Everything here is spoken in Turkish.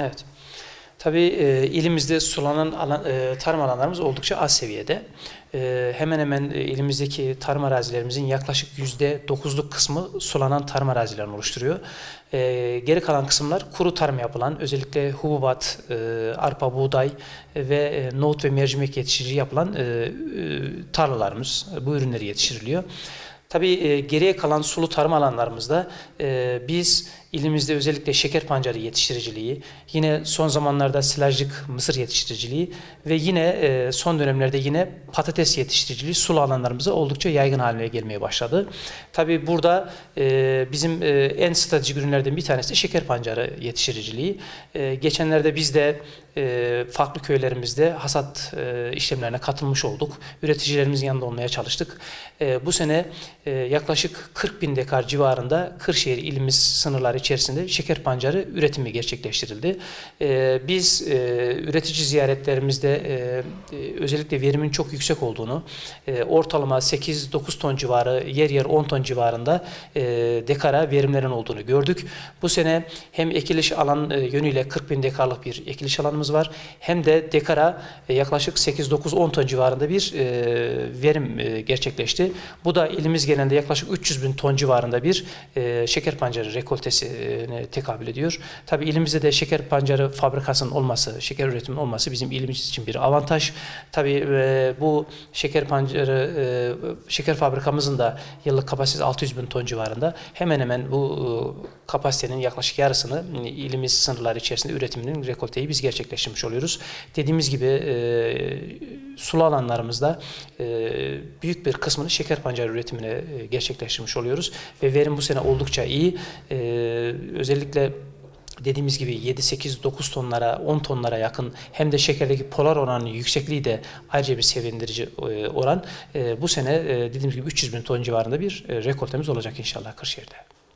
Evet. Tabii e, ilimizde sulanan alan, e, tarım alanlarımız oldukça az seviyede. E, hemen hemen e, ilimizdeki tarım arazilerimizin yaklaşık yüzde dokuzluk kısmı sulanan tarım arazilerini oluşturuyor. E, geri kalan kısımlar kuru tarım yapılan, özellikle hububat, e, arpa, buğday ve e, nohut ve mercimek yetiştirici yapılan e, e, tarlalarımız, bu ürünleri yetiştiriliyor. Tabii e, geriye kalan sulu tarım alanlarımızda e, biz ilimizde özellikle şeker pancarı yetiştiriciliği, yine son zamanlarda silajlık mısır yetiştiriciliği ve yine e, son dönemlerde yine patates yetiştiriciliği sulu alanlarımıza oldukça yaygın haline gelmeye başladı. Tabii burada e, bizim e, en stratejik ürünlerden bir tanesi de şeker pancarı yetiştiriciliği. Geçenlerde biz de farklı köylerimizde hasat işlemlerine katılmış olduk. Üreticilerimizin yanında olmaya çalıştık. Bu sene yaklaşık 40 bin dekar civarında Kırşehir ilimiz sınırları içerisinde şeker pancarı üretimi gerçekleştirildi. E, biz e, üretici ziyaretlerimizde e, e, özellikle verimin çok yüksek olduğunu, ortalama 8-9 ton civarı, yer yer 10 ton civarında dekara verimlerin olduğunu gördük. Bu sene hem ekiliş alan yönüyle 40 bin dekarlık bir ekiliş alanımız var, hem de dekara yaklaşık 8-9-10 ton civarında bir verim gerçekleşti. Bu da ilimiz genelinde yaklaşık 300 bin ton civarında bir şeker pancarı rekoltesine tekabül ediyor. Tabii ilimizde de şeker pancarı fabrikasının olması, şeker üretiminin olması bizim ilimiz için bir avantaj. Tabii e, bu şeker pancarı, e, şeker fabrikamızın da yıllık kapasitesi 600 bin ton civarında. Hemen hemen bu e, kapasitenin yaklaşık yarısını ilimiz sınırları içerisinde üretiminin rekolteyi biz gerçekleştirmiş oluyoruz. Dediğimiz gibi e, sulu alanlarımızda e, büyük bir kısmını şeker pancarı üretimine e, gerçekleştirmiş oluyoruz ve verim bu sene oldukça iyi. E, özellikle dediğimiz gibi 7-8-9 tonlara 10 tonlara yakın hem de şekerdeki polar oranının yüksekliği de ayrıca bir sevindirici oran. Bu sene dediğimiz gibi 300 bin ton civarında bir rekoltemiz olacak inşallah Kırşehir'de.